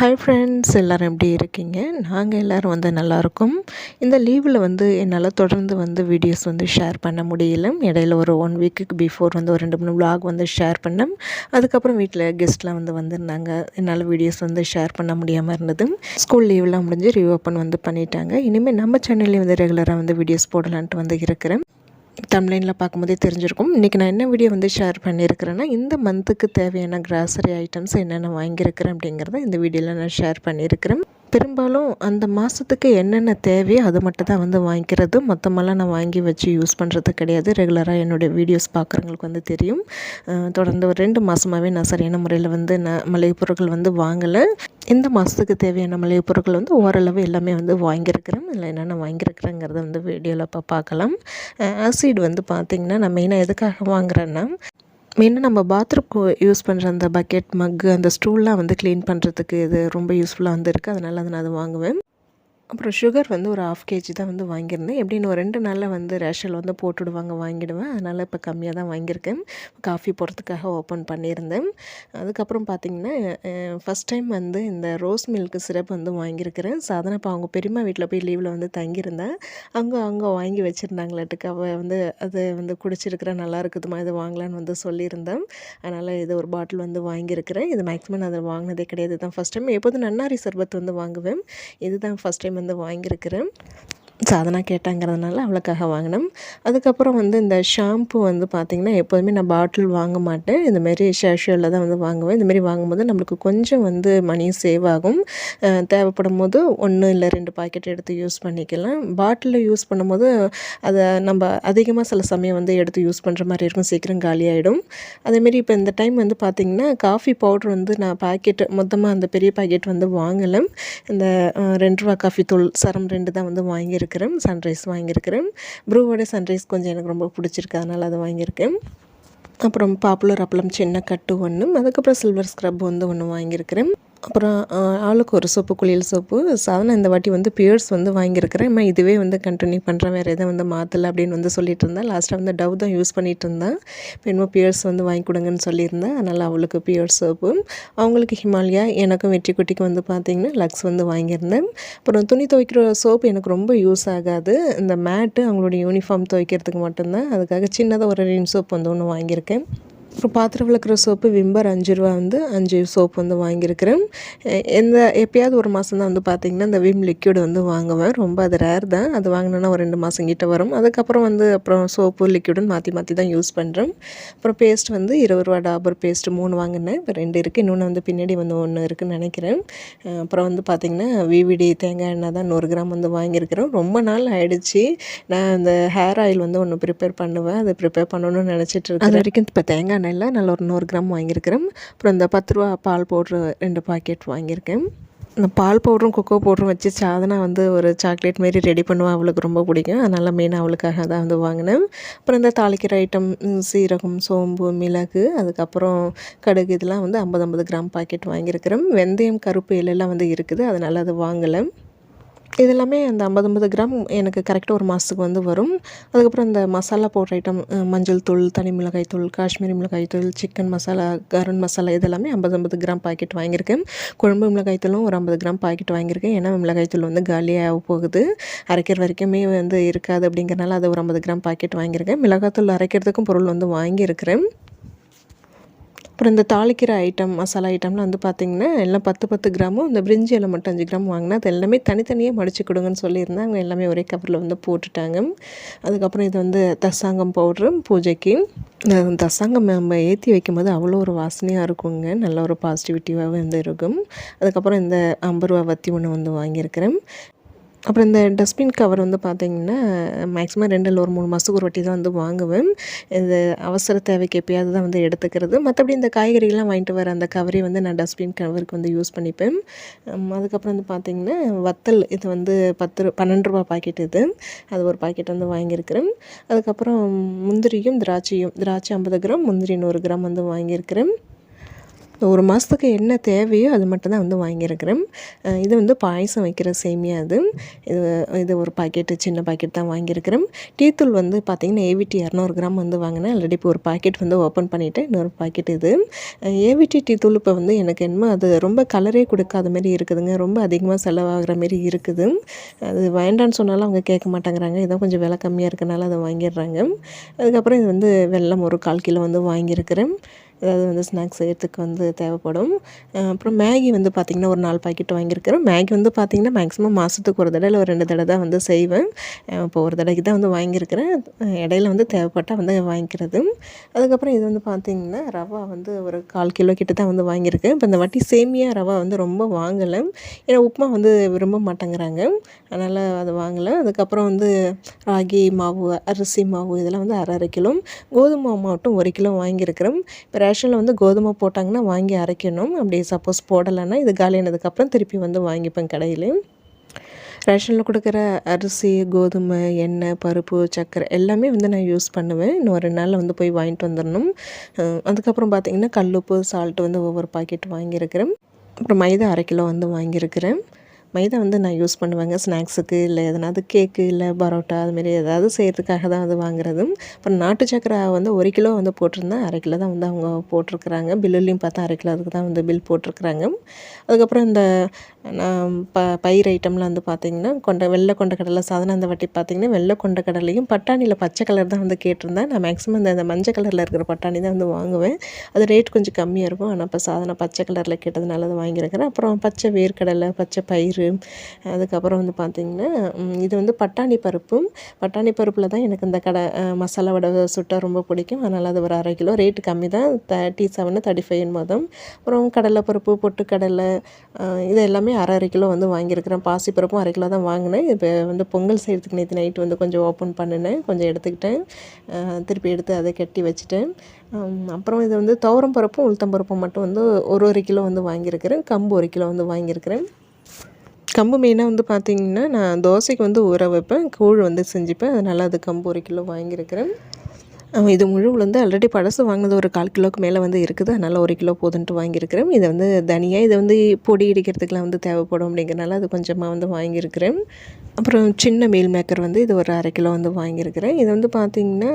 Hi friends எல்லோரும் எப்படி இருக்கீங்க? நாங்கள் எல்லோரும் வந்து நல்லாயிருக்கோம் இந்த லீவில் வந்து என்னால் தொடர்ந்து வந்து வீடியோஸ் வந்து ஷேர் பண்ண முடியல. இடையில ஒரு ஒன் வீக்குக்கு பிஃபோர் வந்து ஒரு ரெண்டு மூணு vlog வந்து ஷேர் பண்ணேன். அதுக்கப்புறம் வீட்டில் கெஸ்ட்லாம் வந்து வந்திருந்தாங்க. என்னால் வீடியோஸ் வந்து ஷேர் பண்ண முடியாமல் இருந்தது. ஸ்கூல் லீவ்லாம் முடிஞ்சு ரீஓப்பன் வந்து பண்ணிட்டாங்க. இனிமேல் நம்ம சேனல்லே வந்து ரெகுலராக வந்து வீடியோஸ் போடலான்ட்டு வந்து இருக்கிறேன். தம்லைனில் பார்க்கும்போதே தெரிஞ்சிருக்கும். இன்றைக்கி நான் என்ன வீடியோ வந்து ஷேர் பண்ணியிருக்கிறேன்னா இந்த மந்த்துக்கு தேவையான கிராசரி ஐட்டம்ஸ் என்னென்ன வாங்கியிருக்கிறேன் அப்படிங்கிறத இந்த வீடியோவில் நான் ஷேர் பண்ணியிருக்கிறேன் பெரும்பாலும் அந்த மாதத்துக்கு என்னென்ன தேவையோ அது மட்டும் தான் வந்து வாங்கிக்கிறது. மொத்தமெல்லாம் நான் வாங்கி வச்சு யூஸ் பண்ணுறது கிடையாது. ரெகுலராக என்னுடைய வீடியோஸ் பார்க்குறவங்களுக்கு வந்து தெரியும். தொடர்ந்து ஒரு ரெண்டு மாதமாகவே நான் சரியான முறையில் வந்து நான் மளிகை பொருட்கள் வந்து வாங்கலை. இந்த மாதத்துக்கு தேவையான மளிகை பொருட்கள் வந்து ஓரளவு எல்லாமே வந்து வாங்கியிருக்கிறேன். இல்லை என்னென்ன வாங்கியிருக்கிறேங்கிறத வந்து வீடியோவில் இப்போ பார்க்கலாம். ஆசிட் வந்து பார்த்திங்கன்னா நான் மெயினாக எதுக்காக வாங்குறேன்னா மெயினாக நம்ம பாத்ரூம்க்கு யூஸ் பண்ணுற அந்த பக்கெட் மக்கு அந்த ஸ்டூல்லாம் வந்து க்ளீன் பண்ணுறதுக்கு இது ரொம்ப யூஸ்ஃபுல்லாக வந்து இருக்குது அதனால் அதை நான் அதை வாங்குவேன். அப்புறம் சுகர் வந்து ஒரு ஆஃப் கேஜி தான் வந்து வாங்கியிருந்தேன். எப்படின்னு ஒரு ரெண்டு நாளில் வந்து ரேஷல் வந்து போட்டுடுவாங்க வாங்கிடுவேன். அதனால் இப்போ கம்மியாக தான் வாங்கியிருக்கேன். காஃபி போடுறதுக்காக ஓப்பன் பண்ணியிருந்தேன். அதுக்கப்புறம் பார்த்திங்கன்னா ஃபஸ்ட் டைம் வந்து இந்த ரோஸ் மில்க் சிரப் வந்து வாங்கியிருக்கிறேன். சாதாரண இப்போ அவங்க பெரியம்மா வீட்டில் போய் லீவில் வந்து தங்கியிருந்தேன். அங்கே அங்கே வாங்கி வச்சுருந்தாங்களாட்டுக்கு. அவள் வந்து அது வந்து குடிச்சிருக்கிறேன் நல்லா இருக்குதுமா இது வாங்கலான்னு வந்து சொல்லியிருந்தேன். அதனால் இது ஒரு பாட்டில் வந்து வாங்கியிருக்கிறேன். இது மேக்ஸிமம் நான் அதை வாங்கினதே கிடையாது. இதுதான் ஃபஸ்ட் டைம் எப்போதும் நன்னாரி சர்பத் வந்து வாங்குவேன். இதுதான் ஃபஸ்ட் டைம் வந்து வாங்கியிருக்கிறேன். சாதனா கேட்டாங்கிறதுனால அவளுக்காக வாங்கினேன் அதுக்கப்புறம் வந்து இந்த ஷாம்பு வந்து பார்த்திங்கன்னா எப்போதுமே நான் பாட்டில் வாங்க மாட்டேன். இந்தமாரி ஷேஷுவலில் தான் வந்து வாங்குவேன். இந்தமாரி வாங்கும்போது நம்மளுக்கு கொஞ்சம் வந்து மணி சேவ் ஆகும். தேவைப்படும் போது ஒன்று இல்லை ரெண்டு பாக்கெட் எடுத்து யூஸ் பண்ணிக்கலாம். பாட்டிலில் யூஸ் பண்ணும்போது அதை நம்ம அதிகமாக சில சமயம் வந்து எடுத்து யூஸ் பண்ணுற மாதிரி இருக்கும். சீக்கிரம் காலியாகிடும் அதேமாரி இப்போ இந்த டைம் வந்து பார்த்திங்கன்னா காஃபி பவுட்ரு வந்து நான் பாக்கெட்டு மொத்தமாக அந்த பெரிய பாக்கெட் வந்து வாங்கலை. இந்த ரெண்டு ரூபா காஃபி தூள் சரம் ரெண்டு தான் வந்து வாங்கியிருக்கிறேன். சன்ரைஸ் வாங்கியிருக்கிறேன். ப்ரூவோட சன்ரைஸ் கொஞ்சம் எனக்கு ரொம்ப பிடிச்சிருக்கு. அதனால் அதை வாங்கியிருக்கேன். அப்புறம் பாப்புலர் அப்பளம் சின்ன கட்டு ஒன்று அதுக்கப்புறம் சில்வர் ஸ்க்ரப் வந்து ஒன்று வாங்கியிருக்கிறேன். அப்புறம் ஆளுக்கு ஒரு சோப்பு குளியல் சோப்பு. சாதனை இந்த வாட்டி வந்து பியர்ஸ் வந்து வாங்கியிருக்கிறேன். இதுவே வந்து கண்டினியூ பண்ணுறேன் வேறு எதை வந்து மாற்றலை அப்படின்னு வந்து சொல்லிட்டு இருந்தேன். லாஸ்ட்டாக வந்து டவ் தான் யூஸ் பண்ணிகிட்டு இருந்தேன். இப்போ என்னமோ பியர்ஸ் வந்து வாங்கி கொடுங்கன்னு சொல்லியிருந்தேன். அதனால் அவளுக்கு பியர்ஸ் சோப்பு. அவங்களுக்கு ஹிமாலயா எனக்கும் வெற்றி குட்டிக்கு வந்து பார்த்திங்கன்னா லக்ஸ் வந்து வாங்கியிருந்தேன். அப்புறம் துணி துவைக்கிற சோப்பு எனக்கு ரொம்ப யூஸ் ஆகாது. இந்த மேட்டு அவங்களோட யூனிஃபார்ம் துவைக்கிறதுக்கு மட்டும்தான். அதுக்காக சின்னதாக ஒரு ரின் சோப் வந்து ஒன்று வாங்கியிருக்கேன். அப்புறம் பாத்திரம் விளக்குற சோப்பு விம்பர் அஞ்சு ரூபா வந்து அஞ்சு சோப்பு வந்து வாங்கியிருக்கிறேன். எந்த எப்பயாவது ஒரு மாதம் தான் வந்து பார்த்திங்கன்னா இந்த விம் லிக்யூடு வந்து வாங்குவேன். ரொம்ப அது ரேர் தான். அது வாங்கினோன்னா ஒரு ரெண்டு மாதம் கிட்ட வரும். அதுக்கப்புறம் வந்து அப்புறம் சோப்பு லிக்யூடுன்னு மாற்றி மாற்றி தான் யூஸ் பண்ணுறேன் அப்புறம் பேஸ்ட் வந்து இருபது ரூபா டாபர் பேஸ்ட்டு மூணு வாங்கினேன். இப்போ ரெண்டு இருக்குது இன்னொன்று வந்து பின்னாடி வந்து ஒன்று இருக்குதுன்னு நினைக்கிறேன். அப்புறம் வந்து பார்த்திங்கன்னா விவிடி தேங்காய் எண்ணெய் தான் நூறு கிராம் வந்து வாங்கியிருக்கிறோம். ரொம்ப நாள் ஆயிடுச்சு. நான் இந்த ஹேர் ஆயில் வந்து ஒன்று ப்ரிப்பேர் பண்ணுவேன். அதை ப்ரிப்பேர் பண்ணணும்னு நினச்சிட்டு இருக்கேன் அது வரைக்கும் இப்போ தேங்காய் எண்ணெயில் நல்ல ஒரு நூறு கிராம் வாங்கியிருக்கிறேன். அப்புறம் இந்த பத்து ரூபா பால் பவுட்ரு ரெண்டு பாக்கெட் வாங்கியிருக்கேன். இந்த பால் பவுடரும் கொக்கோ பவுடரும் வச்சு சாதனா வந்து ஒரு சாக்லேட் மாரி ரெடி பண்ணுவேன். அவளுக்கு ரொம்ப பிடிக்கும். அதனால் மெயினாக அவளுக்காக தான் வந்து வாங்கினேன். அப்புறம் இந்த தாளிக்கிற ஐட்டம் சீரகம் சோம்பு மிளகு அதுக்கப்புறம் கடுகு இதெல்லாம் வந்து ஐம்பது ஐம்பது கிராம் பாக்கெட் வாங்கியிருக்கிறேன். வெந்தயம் கருப்பு இலையெல்லாம் வந்து இருக்குது. அதனால் அது வாங்கலை. இதெல்லாமே அந்த ஐம்பது ஐம்பது கிராம் எனக்கு கரெக்டாக ஒரு மாதத்துக்கு வந்து வரும். அதுக்கப்புறம் இந்த மசாலா பவுடர் ஐட்டம் மஞ்சள் தூள் தனி மிளகாய் தூள் காஷ்மீரி மிளகாய் தூள் சிக்கன் மசாலா கரண் மசாலா இதெல்லாமே ஐம்பது ஐம்பது கிராம் பாக்கெட் வாங்கியிருக்கேன். குழம்பு மிளகாய் தூளும் ஒரு ஐம்பது கிராம் பாக்கெட் வாங்கியிருக்கேன். ஏன்னா மிளகாய் தூள் வந்து காலியாக போகுது. அரைக்கிற வரைக்குமே வந்து இருக்காது அப்படிங்கிறனால அதை ஒரு ஐம்பது கிராம் பாக்கெட் வாங்கியிருக்கேன். மிளகாய் தூள் அரைக்கிறதுக்கும் பொருள் வந்து வாங்கியிருக்கிறேன். அப்புறம் இந்த தாளிக்கிற ஐட்டம் மசாலா ஐட்டம்லாம் வந்து பார்த்திங்கன்னா எல்லாம் பத்து பத்து கிராமும் இந்த பிரிஞ்சி இலை மட்டும் அஞ்சு கிராம் வாங்கினா அது எல்லாமே தனித்தனியாக மடிச்சு கொடுங்கன்னு சொல்லியிருந்தேன். அவங்க எல்லாமே ஒரே கவரில் வந்து போட்டுட்டாங்க. அதுக்கப்புறம் இது வந்து தசாங்கம் பவுட்ரு பூஜைக்கு. தசாங்கம் நம்ம ஏற்றி வைக்கும்போது அவ்வளோ ஒரு வாசனையாக இருக்குங்க. நல்ல ஒரு பாசிட்டிவிட்டியாக வந்து இருக்கும். அதுக்கப்புறம் இந்த ஐம்பது ரூபா வத்தி ஒன்று வந்து வாங்கியிருக்கிறேன். அப்புறம் இந்த டஸ்ட்பின் கவர் வந்து பார்த்திங்கன்னா மேக்ஸிமம் ரெண்டு இல்லை ஒரு மூணு மாதத்துக்கு ஒரு வாட்டி தான் வந்து வாங்குவேன். இந்த அவசர தேவைக்கு எப்பயாவது தான் வந்து எடுத்துக்கிறது. மற்றபடி இந்த காய்கறிகள்லாம் வாங்கிட்டு வர அந்த கவரை வந்து நான் டஸ்ட்பின் கவருக்கு வந்து யூஸ் பண்ணிப்பேன். அதுக்கப்புறம் வந்து பார்த்திங்கன்னா வத்தல் இது வந்து பத்து ரூ- பன்னெண்டு ரூபா பாக்கெட் இது. அது ஒரு பாக்கெட் வந்து வாங்கியிருக்கிறேன். அதுக்கப்புறம் முந்திரியும் திராட்சையும் திராட்சை ஐம்பது கிராம் முந்திரி நூறு கிராம் வந்து வாங்கியிருக்கிறேன். ஒரு மாதத்துக்கு என்ன தேவையோ அது மட்டும் தான் வந்து வாங்கியிருக்கிறேன். இது வந்து பாயசம் வைக்கிற சேமியா அது. இது இது ஒரு பாக்கெட்டு சின்ன பாக்கெட் தான் வாங்கியிருக்கிறேன். டீத்தூள் வந்து பார்த்திங்கன்னா ஏவிடி இரநூறு கிராம் வந்து வாங்கினேன். ஆல்ரெடி இப்போ ஒரு பாக்கெட் வந்து ஓப்பன் பண்ணிவிட்டு இன்னொரு பாக்கெட் இது. ஏவிடி டீத்தூள் இப்போ வந்து எனக்கு என்னமோ அது ரொம்ப கலரே கொடுக்காத மாதிரி இருக்குதுங்க. ரொம்ப அதிகமாக செலவாகிற மாரி இருக்குது. அது வேண்டான்னு சொன்னாலும் அவங்க கேட்க மாட்டேங்கிறாங்க. இதான் கொஞ்சம் விலை கம்மியாக இருக்கனால அதை வாங்கிடுறாங்க. அதுக்கப்புறம் இது வந்து வெல்லம் ஒரு கால் கிலோ வந்து வாங்கியிருக்கிறேன். ஏதாவது வந்து ஸ்நாக்ஸ் செய்யறதுக்கு வந்து தேவைப்படும். அப்புறம் மேகி வந்து பார்த்திங்கன்னா ஒரு நாலு பாக்கெட் வாங்கியிருக்கிறேன் மேகி வந்து பார்த்திங்கன்னா மேக்ஸிமம் மாதத்துக்கு ஒரு தடவை இல்லை ஒரு ரெண்டு தடவை தான் வந்து செய்வேன். இப்போ ஒரு தடவைக்கு தான் வந்து வாங்கியிருக்கிறேன். இடையில வந்து தேவைப்பட்டால் வந்து வாங்கிக்கிறது. அதுக்கப்புறம் இது வந்து பார்த்திங்கன்னா ரவா வந்து ஒரு கால் கிலோ கிட்ட தான் வந்து வாங்கியிருக்கேன். இப்போ இந்த வாட்டி சேமியா ரவா வந்து ரொம்ப வாங்கலை. ஏன்னா உப்புமா வந்து விரும்ப மாட்டேங்கிறாங்க. அதனால் அதை வாங்கலை. அதுக்கப்புறம் வந்து ராகி மாவு அரிசி மாவு இதெல்லாம் வந்து அரை அரை கிலோ. கோதுமை மாவு மட்டும் ஒரு கிலோ வாங்கியிருக்கிறோம். இப்போ ரேஷனில் வந்து கோதுமை போட்டாங்கன்னா வாங்கி அரைக்கணும். அப்படி சப்போஸ் போடலைன்னா இது காலியானதுக்கப்புறம் திருப்பி வந்து வாங்கிப்பேன் கடையில். ரேஷனில் கொடுக்குற அரிசி கோதுமை எண்ணெய் பருப்பு சர்க்கரை எல்லாமே வந்து நான் யூஸ் பண்ணுவேன். இன்னும் ஒரு ரெண்டு நாளில் வந்து போய் வாங்கிட்டு வந்துடணும் அதுக்கப்புறம் பார்த்திங்கன்னா கல்லுப்பு சால்ட்டு வந்து ஒவ்வொரு பாக்கெட் வாங்கியிருக்கிறேன். அப்புறம் மைதா அரை கிலோ வந்து வாங்கியிருக்கிறேன். மைதா வந்து நான் யூஸ் பண்ணுவேங்க. ஸ்நாக்ஸுக்கு இல்லை எதனாவது கேக்கு இல்லை பரோட்டா அதுமாரி ஏதாவது செய்கிறதுக்காக தான் அது வாங்குறதும். அப்புறம் நாட்டு சக்கரை வந்து ஒரு கிலோ வந்து போட்டிருந்தேன் அரை கிலோ தான் வந்து அவங்க போட்டிருக்கிறாங்க. பில்லுலையும் பார்த்தா அரை கிலோ அதுக்கு தான் வந்து பில் போட்டிருக்கிறாங்க. அதுக்கப்புறம் இந்த நான் ப பயிர் ஐட்டம்லாம் வந்து பார்த்திங்கன்னா கொண்ட வெள்ளை கொண்ட கடலை சாதனம் அந்த வாட்டி பார்த்திங்கன்னா வெள்ளை கொண்ட கடலையும் பட்டாணியில் பச்சை கலர் தான் வந்து கேட்டிருந்தேன் நான் மேக்ஸிமம் இந்த இந்த மஞ்சள் கலரில் இருக்கிற பட்டாணி தான் வந்து வாங்குவேன். அது ரேட் கொஞ்சம் கம்மியாக இருக்கும். ஆனால் இப்போ சாதனை பச்சை கலரில் கேட்டதுனால அதை வாங்கியிருக்கிறேன். அப்புறம் பச்சை வேர்க்கடலை பச்சை பயிர் பயிறு அதுக்கப்புறம் வந்து பார்த்திங்கன்னா இது வந்து பட்டாணி பருப்பும் பட்டாணி பருப்பில் தான் எனக்கு இந்த கடை மசாலா வடை சுட்டா ரொம்ப பிடிக்கும். அதனால் அது ஒரு அரை கிலோ. ரேட்டு கம்மி தான். தேர்ட்டி செவன் தேர்ட்டி ஃபைவ் மொதம் அப்புறம் கடலை பருப்பு பொட்டுக்கடலை இது எல்லாமே அரை அரை கிலோ வந்து வாங்கியிருக்கிறேன். பாசிப்பருப்பும் அரை கிலோ தான் வாங்கினேன். இப்போ வந்து பொங்கல் செய்கிறதுக்கு நேற்று நைட்டு வந்து கொஞ்சம் ஓப்பன் பண்ணினேன். கொஞ்சம் எடுத்துக்கிட்டேன். திருப்பி எடுத்து அதை கட்டி வச்சுட்டேன். அப்புறம் இது வந்து துவரம் பருப்பும் உளுத்தம் பருப்பும் மட்டும் வந்து ஒரு ஒரு கிலோ வந்து வாங்கியிருக்கிறேன். கம்பு ஒரு கிலோ வந்து வாங்கியிருக்கிறேன். கம்பு மெயினாக வந்து பார்த்திங்கன்னா நான் தோசைக்கு வந்து ஊற வைப்பேன். கூழ் வந்து செஞ்சுப்பேன். அதனால் அது கம்பு ஒரு கிலோ வாங்கியிருக்கிறேன். இது முழு வந்து ஆல்ரெடி பழசு வாங்கினது ஒரு கால் கிலோக்கு மேலே வந்து இருக்குது. அதனால் ஒரு கிலோ போதுன்ட்டு வாங்கியிருக்கிறேன். இதை வந்து தனியாக இதை வந்து பொடி இடிக்கிறதுக்குலாம் வந்து தேவைப்படும் அப்படிங்கிறனால அது கொஞ்சமாக வந்து வாங்கியிருக்கிறேன். அப்புறம் சின்ன மீல் மேக்கர் வந்து இது ஒரு அரை கிலோ வந்து வாங்கியிருக்கிறேன். இது வந்து பார்த்திங்கன்னா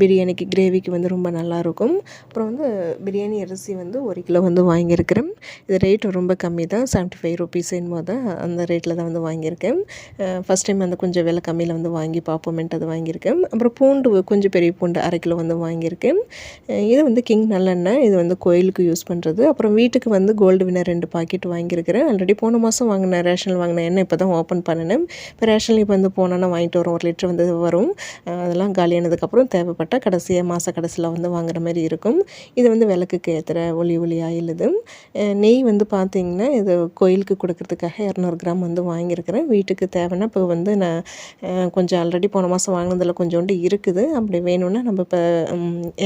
பிரியாணிக்கு கிரேவிக்கு வந்து ரொம்ப நல்லாயிருக்கும். அப்புறம் வந்து பிரியாணி அரிசி வந்து ஒரு கிலோ வந்து வாங்கியிருக்கிறேன். இது ரேட் ரொம்ப கம்மி தான் செவன்ட்டி ஃபைவ் ருபீஸின் போது அந்த ரேட்டில் தான் வந்து வாங்கியிருக்கேன். ஃபஸ்ட் டைம் வந்து கொஞ்சம் விலை கம்மியில் வந்து வாங்கி பார்ப்போமேன்ட்டு அது வாங்கியிருக்கேன். அப்புறம் பூண்டு கொஞ்சம் பெரிய பூண்டு அரை கிலோ வந்து வாங்கியிருக்கேன். இது வந்து கிங் நல்லெண்ணெய். இது வந்து கோயிலுக்கு யூஸ் பண்ணுறது அப்புறம் வீட்டுக்கு வந்து கோல்டு வினர் ரெண்டு பாக்கெட் வாங்கியிருக்கிறேன். ஆல்ரெடி போன மாதம் வாங்கின ரேஷனில் வாங்கின எண்ணெய் இப்போ தான் ஓப்பன் பண்ணினேன். இப்போ ரேஷனில் இப்போ வந்து போனோன்னா வாங்கிட்டு வரும். ஒரு லிட்டர் வந்து வரும். அதெல்லாம் காலியானதுக்கப்புறம் தேவைப்பட்டால் கடைசியாக மாத கடைசியில் வந்து வாங்குற மாதிரி இருக்கும். இது வந்து விளக்குக்கு ஏற்றுற ஒளி ஒளி ஆயில் இது நெய் வந்து பார்த்திங்கன்னா இது கோயிலுக்கு கொடுக்கறதுக்காக இரநூறு கிராம் வந்து வாங்கியிருக்கிறேன். வீட்டுக்கு தேவைன்னா இப்போ வந்து நான் கொஞ்சம் ஆல்ரெடி போன மாதம் வாங்கினதில் கொஞ்சோண்டு இருக்குது. அப்படி வேணும்னா நம்ம இப்போ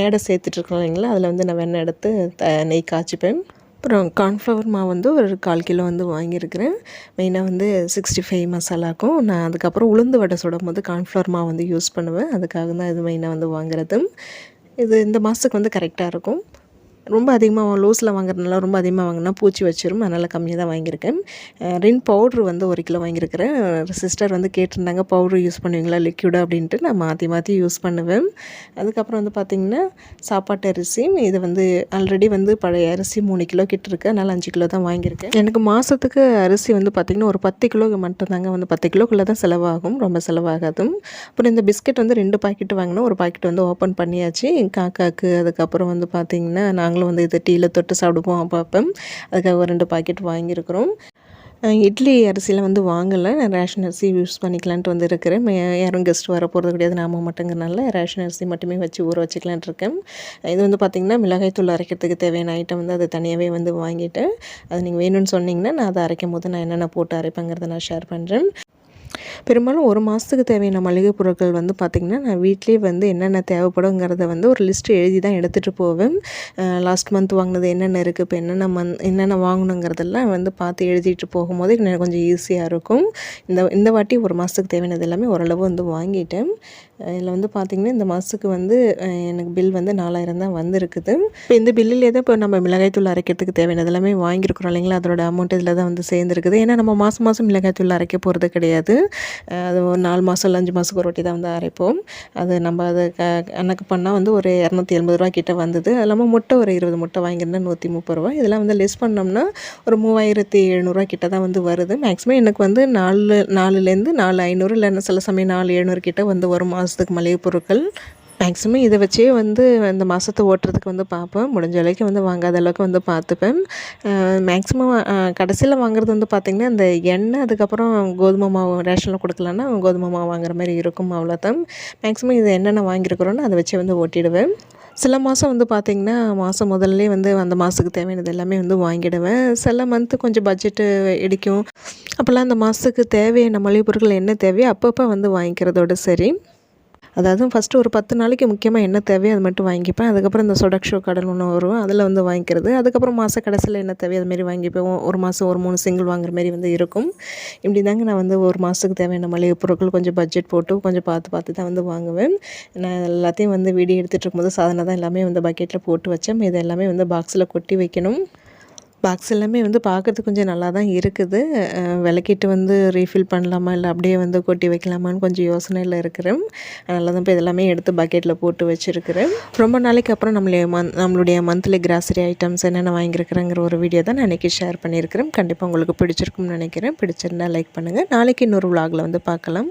ஏடை சேர்த்துட்ருக்கோம் இல்லைங்களா? அதில் வந்து நான் வெண்ணெய் எடுத்து த நெய் காய்ச்சிப்பேன். அப்புறம் கார்ன்ஃப்ளவர் மாவு வந்து ஒரு கால் கிலோ வந்து வாங்கியிருக்கிறேன். மெயினாக வந்து சிக்ஸ்டி ஃபைவ் மசாலாக்கும். நான் அதுக்கப்புறம் உளுந்து வடை சுடும் போது கார்ன்ஃப்ளவர் மாவு வந்து யூஸ் பண்ணுவேன். அதுக்காக தான் இது மெயினாக வந்து வாங்குறது இது இந்த மாதத்துக்கு வந்து கரெக்டாக இருக்கும். ரொம்ப அதிகமாக லூஸில் வாங்குறதுனால ரொம்ப அதிகமாக வாங்கினா பூச்சி வச்சிரும். அதனால் கம்மியாக தான் வாங்கியிருக்கேன். ரின் பவுட்ரு வந்து ஒரு கிலோ வாங்கியிருக்கிறேன். சிஸ்டர் வந்து கேட்டிருந்தாங்க பவுட்ரு யூஸ் பண்ணுவீங்களா லிக்யூடாக அப்படின்ட்டு. நான் மாற்றி மாற்றி யூஸ் பண்ணுவேன். அதுக்கப்புறம் வந்து பார்த்திங்கன்னா சாப்பாட்டு அரிசி. இது வந்து ஆல்ரெடி வந்து பழைய அரிசி மூணு கிலோ கிட்ட இருக்கு. அதனால் அஞ்சு கிலோ தான் வாங்கியிருக்கேன். எனக்கு மாதத்துக்கு அரிசி வந்து பார்த்திங்கன்னா ஒரு பத்து கிலோ மட்டும்தாங்க வந்து பத்து கிலோக்குள்ளே தான் செலவாகும். ரொம்ப செலவாகாது அப்புறம் இந்த பிஸ்கட் வந்து ரெண்டு பாக்கெட் வாங்கினோம் ஒரு பாக்கெட் வந்து ஓப்பன் பண்ணியாச்சு. காக்காக்கு அதுக்கப்புறம் வந்து பார்த்திங்கன்னா நாங்களும் வந்து இதை டீயில் தொட்டு சாப்பிடுவோம் அப்பப்போ. அதுக்காக ஒரு ரெண்டு பாக்கெட் வாங்கியிருக்கிறோம். இட்லி அரிசியில் வந்து வாங்கலை. நான் ரேஷன் அரிசி யூஸ் பண்ணிக்கலான்ட்டு வந்து இருக்கிறேன். யாரும் கெஸ்ட் வர போகிறது கிடையாது. நாம மட்டுங்கிறனால ரேஷன் அரிசி மட்டுமே வச்சு ஊற வச்சுக்கலான்ட்டு இருக்கேன். இது வந்து பார்த்திங்கன்னா மிளகாய்த்தூள் அரைக்கிறதுக்கு தேவையான ஐட்டம் வந்து அது தனியாகவே வந்து வாங்கிட்டேன். அது நீங்கள் வேணும்னு சொன்னிங்கன்னா நான் அதை அரைக்கும் போது நான் என்னென்ன போட்டு அரைப்பேங்கிறத நான் ஷேர் பண்ணுறேன் பெரும்பாலும் ஒரு மாதத்துக்கு தேவையான மளிகை பொருட்கள் வந்து பார்த்திங்கன்னா நான் வீட்டிலே வந்து என்னென்ன தேவைப்படுங்கிறத வந்து ஒரு லிஸ்ட்டு எழுதி தான் எடுத்துகிட்டு போவேன் லாஸ்ட் மந்த் வாங்கினது என்னென்ன இருக்குது இப்போ என்னென்ன மந்த் என்னென்ன வாங்கணுங்கிறதெல்லாம் வந்து பார்த்து எழுதிட்டு போகும்போது எனக்கு கொஞ்சம் ஈஸியாக இருக்கும். இந்த இந்த வாட்டி ஒரு மாதத்துக்கு தேவையானது எல்லாமே ஓரளவு வந்து வாங்கிட்டேன். இதில் வந்து பார்த்திங்கன்னா இந்த மாதத்துக்கு வந்து எனக்கு பில் வந்து நாலாயிரம் தான் வந்திருக்குது. இப்போ இந்த பில்லிலே தான் இப்போ நம்ம மிளகாய்த்தூள் அரைக்கிறதுக்கு தேவையானது எல்லாமே வாங்கியிருக்கிறோம் இல்லைங்களா? அதோட அமௌண்ட் இதில் தான் வந்து சேர்ந்துருக்குது. ஏன்னா நம்ம மாதம் மாதம் மிளகாய்த்தூள் அரைக்க போகிறது கிடையாது. அது ஒரு நாலு மாதம் இல்லை அஞ்சு மாதத்துக்கு ஒரு வாட்டி தான் வந்து அரைப்போம். அது நம்ம அதை க கணக்கு பண்ணால் வந்து ஒரு இரநூத்தி எண்பது ரூபா கிட்ட வந்தது. அது இல்லாமல் முட்டை ஒரு இருபது முட்டை வாங்கியிருந்தேன் நூற்றி முப்பது ரூபா. இதெல்லாம் வந்து லெஸ் பண்ணோம்னா ஒரு மூவாயிரத்தி எழுநூறுவா கிட்ட தான் வந்து வருது. மேக்ஸிமம் எனக்கு வந்து நாலு நாலுலேருந்து நாலு ஐநூறு இல்லை சில சமயம் நாலு எழுநூறு கிட்ட வந்து வரும் மாதத்துக்கு மளிகை பொருட்கள். மேக்ஸிமம் இதை வச்சே வந்து இந்த மாதத்தை ஓட்டுறதுக்கு வந்து பார்ப்பேன். முடிஞ்ச அளவுக்கு வந்து வாங்காத அளவுக்கு வந்து பார்த்துப்பேன். மேக்ஸிமம் கடைசியில் வாங்குறது வந்து பார்த்திங்கன்னா இந்த எண்ணெய் அதுக்கப்புறம் கோதுமை மாவு ரேஷனில் கொடுக்கலன்னா கோதுமை மாவு வாங்குற மாதிரி இருக்கும் அவ்வளோதான் மேக்ஸிமம் இது என்னென்ன வாங்கியிருக்கிறோன்னு அதை வச்சு வந்து ஓட்டிடுவேன். சில மாதம் வந்து பார்த்திங்கன்னா மாதம் முதல்லே வந்து அந்த மாதத்துக்கு தேவையானது எல்லாமே வந்து வாங்கிடுவேன். சில மந்த்து கொஞ்சம் பட்ஜெட்டு இடிக்கும். அப்போல்லாம் அந்த மாதத்துக்கு தேவையான மளிகை பொருட்கள் என்ன தேவையோ அப்பப்போ வந்து வாங்கிக்கிறதோட சரி. அதாவது ஃபஸ்ட்டு ஒரு பத்து நாளைக்கு முக்கியமாக என்ன தேவையோ அது மட்டும் வாங்கிப்பேன். அதுக்கப்புறம் இந்த சொடக்ஷோ கடல் ஒன்று வரும். அதில் வந்து வாங்கிக்கிறது. அதுக்கப்புறம் மாத கடைசியில் என்ன தேவையோ அதுமாரி வாங்கிப்பேன். ஒரு மாதம் ஒரு மூணு சிங்கிள் வாங்குற மாதிரி வந்து இருக்கும். இப்படி தாங்க நான் வந்து ஒரு மாதத்துக்கு தேவையான மளிகை பொருட்கள் கொஞ்சம் பட்ஜெட் போட்டு கொஞ்சம் பார்த்து பார்த்து தான் வந்து வாங்குவேன். நான் எல்லாத்தையும் வந்து வீடியோ எடுத்துகிட்டு இருக்கும்போது சாதனை தான் எல்லாமே வந்து பக்கெட்டில் போட்டு வச்சேன். இது எல்லாமே வந்து பாக்ஸில் கொட்டி வைக்கணும். பாக்ஸ் எல்லாமே வந்து பார்க்குறதுக்கு கொஞ்சம் நல்லா தான் இருக்குது விளக்கிட்டு வந்து ரீஃபில் பண்ணலாமா? இல்லை அப்படியே வந்து கொட்டி வைக்கலாமான்னு கொஞ்சம் யோசனையில் இருக்கிறேன். அதனால தான் இப்போ இதெல்லாமே எடுத்து பக்கெட்டில் போட்டு வச்சுருக்கிறேன். ரொம்ப நாளைக்கு அப்புறம் நம்மளுடைய மந்த் நம்மளுடைய மந்த்லி கிராசரி ஐட்டம்ஸ் என்னென்ன வாங்கியிருக்கிறேங்கிற ஒரு வீடியோ தான் நான் இன்றைக்கி ஷேர் பண்ணியிருக்கிறேன். கண்டிப்பாக உங்களுக்கு பிடிச்சிருக்கும்னு நினைக்கிறேன். பிடிச்சிருந்தா லைக் பண்ணுங்கள் நாளைக்கு இன்னொரு vlogல வந்து பார்க்கலாம்